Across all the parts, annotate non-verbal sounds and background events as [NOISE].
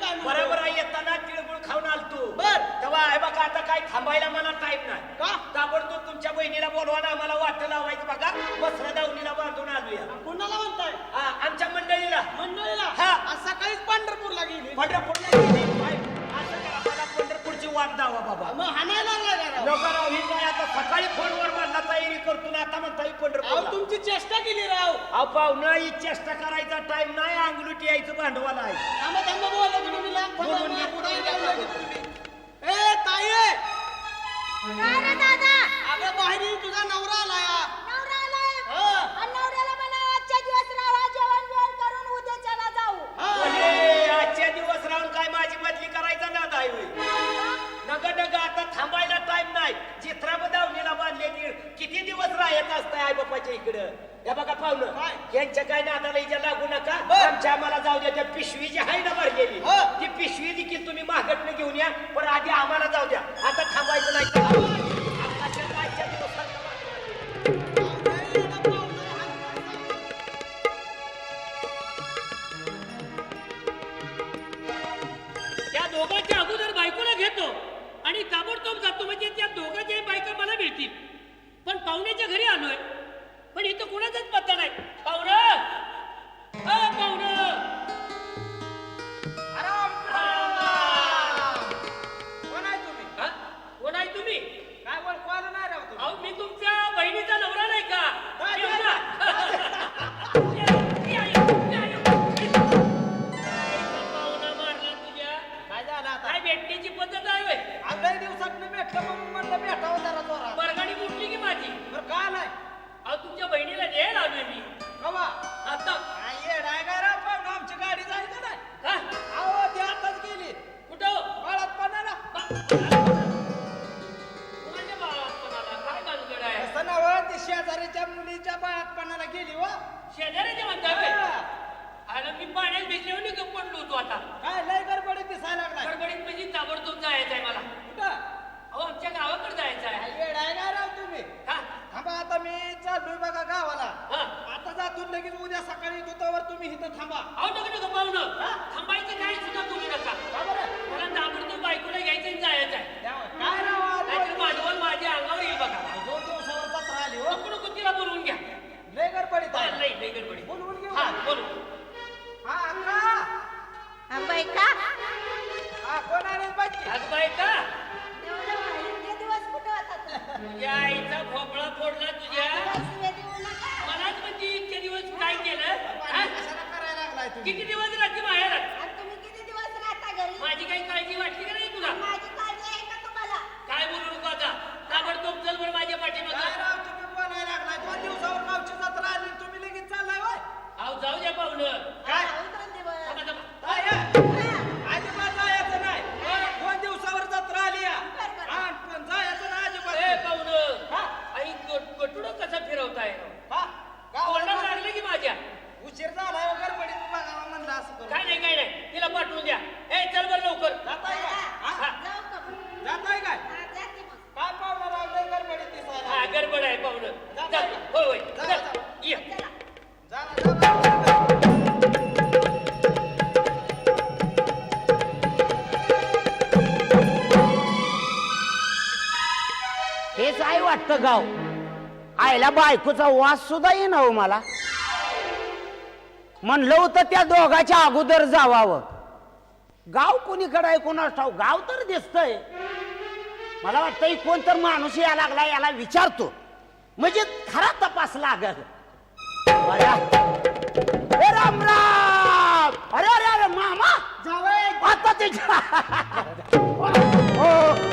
बरोबर आई येताना तिळगुळ खाऊन आलतो. बर. तेव्हा आहे बघा आता काय थांबायला मला टाईम नाही. का? ताबडतोब तुमच्या बहिणीला बोलवा ना आम्हाला वाट लावायचं बघा. बसरा दावणीला बांधून आलूया कोणाला म्हणताय? हा आमच्या मंडळीला. मंडळीला? हा. आज सकाळीच पंढरपूरला गेली? पंढरपूरला गेली? पंढरपूरची वाट दावा बाबा. मग हाणायला लागलाय का लोकांना सकाळी फोनवर म्हणला तयारी करतो ना आता म्हणता येईल अहो पंढरपूरला तुमची चेष्टा केली राव अहो. पाहुणं ही चेष्टा करायचा टाइम नाही अंगलुटी यायचं भांडवल आहे. थांबा थांबा बोला तुम्ही मी लांब बोलून पुढे. ए ताई! काय रे दादा! अगं बाहेर तुझा नवरा आला काय नादाला हिच्या लागू नका बर. आमच्या आम्हाला जाऊ द्या त्या पिशवी जी आहे ना भरलेली हो. ती पिशवी देखील तुम्ही मागटनं घेऊन या पण आधी आम्हाला जाऊ द्या आता थांबायचं नाही तुम्ही किती दिवस राहते बाहेर आणि तुम्ही किती दिवस राहता घरी? माझी काही काळजी वाटली का नाही तुला? माझी काळजी आहे का तुम्हाला? काय बोलू नको आता. ताबडतोब चल बरं माझ्या काय पाठीमागं राव तुम्ही बोलायला लागलाय दोन दिवसावर गावची जत्रा आली तुम्ही लगेच चाललाय अहो जाऊ द्या पाहुणं. काय? वाटतं गाव. आईला बायकोचा वास सुद्धा येईना हो मला. म्हणलं होतं त्या दोघाच्या अगोदर जावावं. गाव कोणीकडे आहे कोणास ठाऊ गाव तर दिसतंय. मला वाटतं कोण तर माणूस या लागला याला विचारतो. म्हणजे खरा तपास लागल. राम राम! अरे अरे अरे मामा! आता ते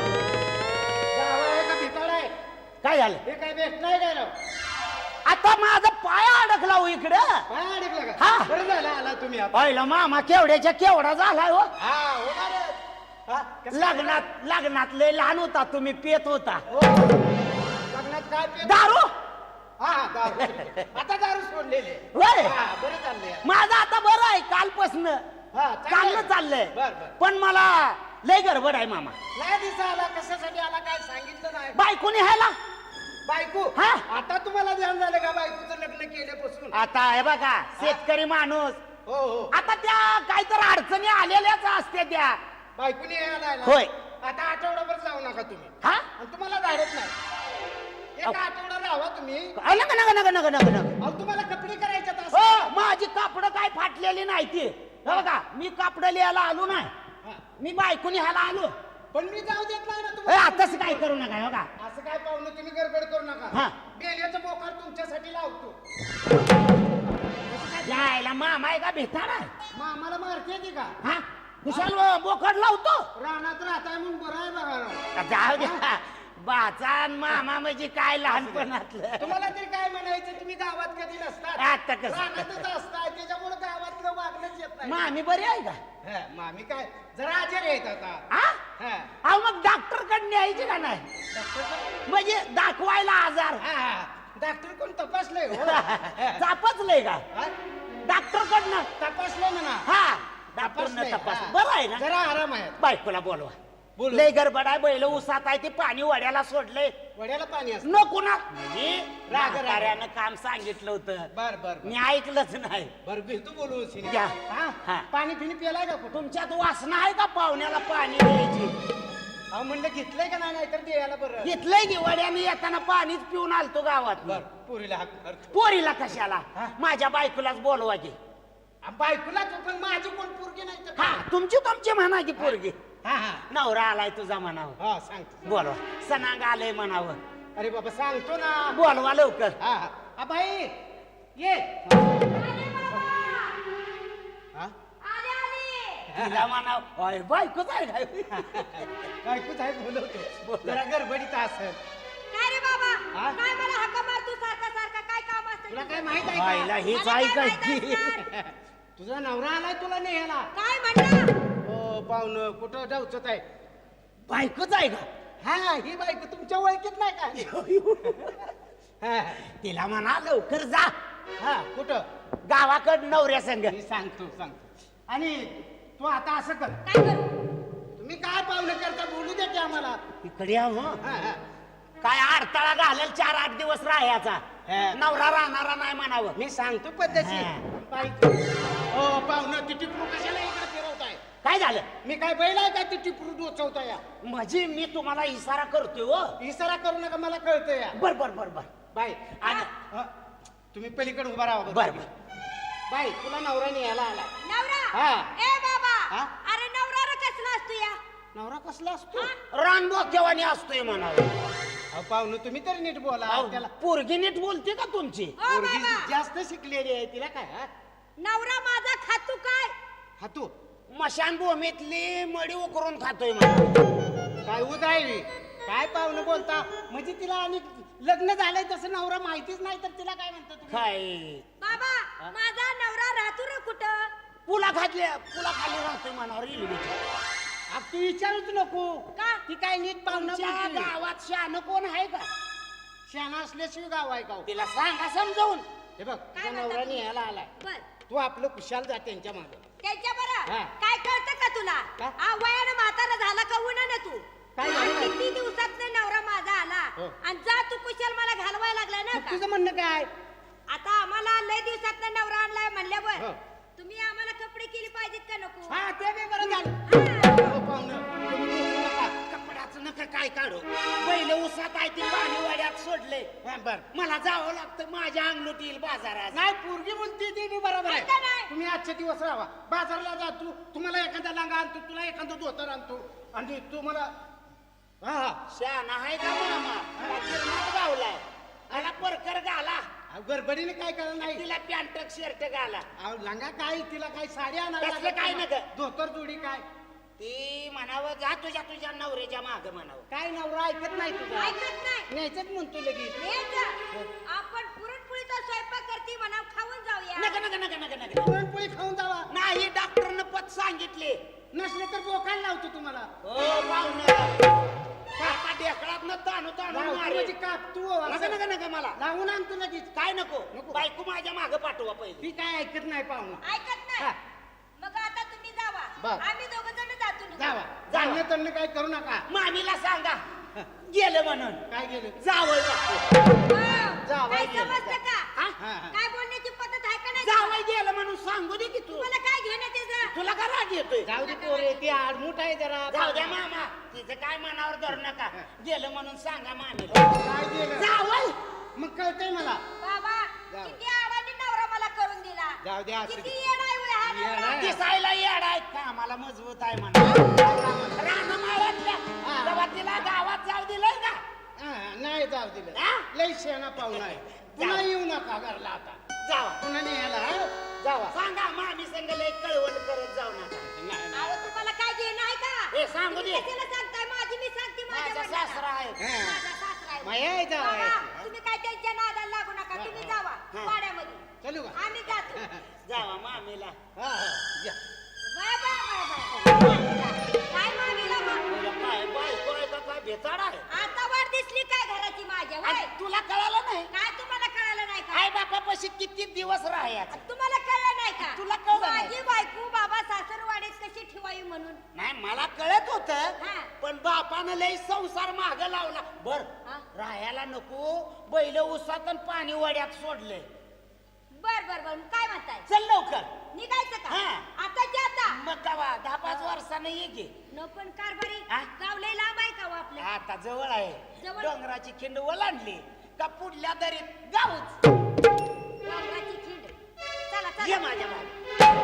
[LAUGHS] काय झालं? हे काय बेस्ट नाही काय राव? आता माझा पाय अडकला हो इकडं. अडकलं हा. का बरं झालं आला तुम्ही आता. पहिला मामा केवड्याच्या केवढा झालाय हो. हा होणारच. हा, कसं लग्नात लग्नात लय लहान होता तुम्ही पेत होता. हो. लग्नात काय पेत? दारू? हा हा, दारू. आता दारू सोडलेले होय. हा बरं चाललंय. माझं आता बरं आहे कालपासून. हा चांगलं चाललंय. बर बर. पण मला लय गडबड आहे मामा. नाही दिसा आला कशासाठी आला काय सांगितलं नाही. बायकोनी ह्याला बायको. हा. आता तुम्हाला ध्यान झालं का बायकोचं लग्न केल्यापासून? आता हे बघा शेतकरी माणूस. हो हो. आता त्या काहीतरी अडचणी आलेल्याच असते त्या. बायकोने यायला. होय. आता आठवड्याभर जाऊ नका तुम्ही. हा? आणि तुम्हाला धाडत नाही. एक आठवडा राहा तुम्ही. अ, नका नका नका नका नका नका. अहो तुम्हाला कपडे करायचे आहेत हो असं. माझी कापड काय फाटलेली नाही ती हे बघा मी कापड लिहायला आलो नाही. मी बायको ह्याला आलो. पण मी जाऊ देत नाही ना ए, तुम्हाला. आताच काय करू नका हे बघा. असं काय पाहुणं तुम्ही गडबड करू हा. नका बेल्याचं बोकार तुमच्यासाठी लावतो. यायला मामा आहे का भेटार आहे आम्हाला मारते ती का? हा? बोकड लावतो? रानात राहताय म्हणून बरं आहे बघा राव. जाऊ द्या. बाचान मामा म्हणजे काय लहानपणातलं? तुम्हाला तरी काय म्हणायचं तुम्ही गावात कधी नसतात? आता कसं? रानातच असताय त्याच्यामुळे गावातलं वागणंच येत नाही. मामी बरी आहे का? हा, आम्ही काय? जरा आजारी आहेत आता. हा हा. अहो मग डॉक्टरकडे यायचे का नाही? डॉक्टर म्हणजे दाखवायला आजार. डॉक्टर कोण तपासलंय हो? [LAUGHS] चापचलंय का? हा? डॉक्टर कडनं तपासलंय म्हणा. हा तपासलंय, तपास. हा. बरं आहे ना? जरा आराम आहे. बायकोला बोलवा. बोलू. लय गडबड आहे बैल उसात आहे ते पाणी वड्याला सोडलंय वड्याला पाणी असतं नको ना म्हणजे राग. म्हाताऱ्यानं काम सांगितलं होतं बर बर मी ऐकलंच नाही बर भेटू बोलू सिने. या. हा? हा. पाणी फिनी पिलाय का कुठं तुमच्यात वासना आहे का पाहुण्याला पाणी द्यायची अहो म्हणलं घेतलंय का नाही नाहीतर द्यायला बरं घेतलंय की वड्याने येताना पाणीच पिऊन आलतो गावात बर पुरीला हाक. पोरीला कशाला हा? माझ्या बायकोलाच बोलवा की आ, बायकोला तू पण माझी कोण पोरगी नाही तर हा तुमची तुमची म्हणा की पोरगी हा हा. नवरा आलाय तुझा म्हणावं. हा सांगतो. बोलवा. सणांग आलंय म्हणावं. अरे बाबा सांगतो ना. बोलवा लवकर. हा हा. आ, बाई ये. हा? आले आले तिला म्हणावं "अय, बायकोच आहे काय? बायकोच आहे बोलवतो जरा गडबडीत असेल. काय रे बाबा? हा? काय मला हक्का मारतो सारखा सारखा काय काम असतं तुला तुझं? काय माहीत आहे आईला हेच ऐकायची? [LAUGHS] तुझा नवरा आलाय तुला न्यायला. काय म्हणला? पाहुणं कुठं जाऊचत आहे? बायकोच आहे का? हा ही बायको तुमच्या ओळखीत नाही का? [LAUGHS] हा, तिला म्हणा लवकर जा. हा कुठं? गावाकड नवऱ्या संग. मी सांगतो सांगतो. आणि तू आता असं कर. काय करू? तुम्ही काय पाहुणं करता बोलू दे की आम्हाला? इकडे या. हा, हा. काय अडथळा घालेल चार आठ दिवस राहायचा? हा. नवरा राहणारा नाही म्हणावं. मी सांगतो पद्धती हा. हो पाहुणं ती टिपरू कशाला इकडे काय झालं? मी काय बैल आहे का ती टिपरू डोचवताय म्हणजे मी तुम्हाला इशारा करतोय हो. इशारा करू नका मला कळतं या. बर बर बर बर. बाय आणि हा, तुम्ही पलीकडे उभा राहा बर बर. बाय तुला नवरा न्यायला आला नवरा? हा. ए बाबा. हा? अरे नवरा रे कसला असतो या? नवरा कसला असतो? रानबोक्यावानी असतोय म्हणावं अहो, पाहुणं तुम्ही तरी नीट बोला. अहो, त्याला पोरगी नीट बोलते का तुमची? ओ पोरगी बाबा जास्त शिकलेली आहे तिला काय हा? नवरा माझा खातू काय? हा तू मशान भूमीतली मडी उकरून खातोय म्हणा. काय उदाई काय पाहुणं बोलता? म्हणजे तिला आणि लग्न झालंय तसं नवरा माहितीच नाही तर तिला काय म्हणता तुम्ही? काय? बाबा माझा नवरा राहतो रे कुठं? पुला खाली पुला खाली राहतोय रेल्वेच्या. अब तू विचारूच नको. का? ती काय नीट पाहुणं तुमच्या बोलते. गावात शान कोण आहे का? शहाणा असल्याशिवाय गाव आहे का हो? तिला सांगा समजावून. हे बघ काय तुझा म्हणता नवरा तुम्ही? न्यायला आलाय. बर. तू आपलं कुशाल जा त्यांच्या मागे. त्यांच्या बरं हा. काय कळतं का तुला का? आ, वयानं म्हातारा झाला का उन्हा ना तू काय आणि झालं? किती दिवसात नवरा माझा आला हो. आणि जा तू कुशल मला घालवायला लागलाय ना मग का तुझं म्हणणं काय आता आम्हाला लय दिवसात नवरा आणलाय म्हणल्यावर हो. तुम्ही आम्हाला कपडे केली पाहिजेत का नको हा ते बी बरं झालं हा. हो, पाहुणं. नका काय काढू. पहिले उसात आहे ती पाणी वाड्यात सोडले हा, बर. मला जावं लागतं माझ्या अंगलोट येईल बाजारात. नाही पोरगी बोलते ती बी बरोबर आहे. नाही. तुम्ही आजचे दिवस राहा. बाजारला जा तू. तुम्हाला एखादा लांगा आणतो तुला एखादा धोतर आणतो. आणि तू मला हा हा. शान आहे का मामा? मला गिरणात गावलाय. मला परकर घाला अहो, गडबडीने काय करणार नाही. तिला पॅन्ट शर्ट घाला. अहो, लांगा काय? तिला काय साडी तसलं लागेल काय तुम्हाला. नका. धोतर जोडी काय? ती म्हणावं जा तुझ्या तुझ्या नवऱ्याच्या माग म्हणावं. काय नवरा ऐकत नाही तुझा? ऐकत नाही. न्यायचंच म्हणतो लगेच. न्यायचं. आपण पुरणपोळीचा स्वयंपाक करते म्हणा खाऊन जाऊया. नका नका नका नका नका. पुरणपोळी खाऊन जावा. नाही डॉक्टरनं पत सांगितले. नसले तर बोकायला लावतो तुम्हाला. हो पाहुणं काका ढेकळात ताणू ताणू लावतो म्हणजे काप तू नका असं. नका नका मला. लावून आणतो लगेच. काय नको? नको. बायको माझ्या माग पाठवा पहिले. ती काय ऐकत नाही पाहुणं. ऐकत हा. नाही मग आता तुम्ही जावा. बर. आम्ही दोघ. जावा. जाणं तणं काय करू नका. मामीला सांगा. गेलं म्हणून. काय गेलं? जावय बापू. हो. समजतं का? हा? हा. काय बोलण्याची पद्धत आहे का नाही जावय गेलं म्हणून सांगू दे की तू. तुम्हाला काय घेणं त्याचं? तुला का राग येतोय? जाऊ दे पोरे ती आडमुठ आहे जरा. जाऊ द्या मामा. तिचं काय मनावर धरू नका. गेलं म्हणून सांगा मामीला. काय गेलं? मग कळतंय मला. बाबा जाऊ. किती अडाणी नवरा मला करून दिला. जाऊ दे असू किती दे. येड आहे येड. दिसायला येड आहे कामाला मजबूत आहे म्हणा रानमाळ्यातल्या हा. तेव्हा तिला गावात जाऊ दिलंय का हा, नाही जाऊ दिलं हा? लई शेणा पाहुणा आहे पुन्हा. येऊ नका घरला आता जावा पुन्हा न्यायला हा? जावा सांगा मामी संग लय कळवण करत जाऊ नका नाही, नाही. अहो तुम्हाला काय घेणं आहे का हे सांगू तुम्ही दे. कशाला सांगताय माझी मी सांगते माझ्या माझा वडिलांना. सासरा आहे हा. माझा सासरा आहे. बाबा. तुम्ही काय त्यांच्या नादाला लागू नका तुम्ही जावा हा. वाड्यामध्ये चलू का? आम्ही जातो. [LAUGHS] जावा मामीला. हा, हा, या. बाय बाय बाय बाय काय मागेला मग तुला काय? बायको आहे का? काय बेताड आहे? आता वर दिसली काय घराची माझ्या? आणि वय तुला कळालं नाही? काय तुम्हाला कळालं नाही का? आई बापापाशी किती दिवस राहायचं? तुम्हाला कळलं नाही का? तुला कळलं नाही. माझी बायको बाबा सासरवाडीत कशी ठेवावी म्हणून? नाही मला कळत होत हा. पण बापानं लय संसार माग लावला. बर हा? राहायला नको. बैल उसात आणि पाणी वड्यात सोडले. बर बर काय म्हणताय? चल लवकर. निघायचं का? हा. आता जाता मग कवा? दहा पाच वर्षानं ये की. न पण कारभारी हा? गाव लय लांब आहे का हो आपलं? आता जवळ आहे. जवळ? डोंगराची खिंड ओलांडली का पुढल्या दरीत गावच डोंगराची खिंड. चला ये चला माझ्या मागे.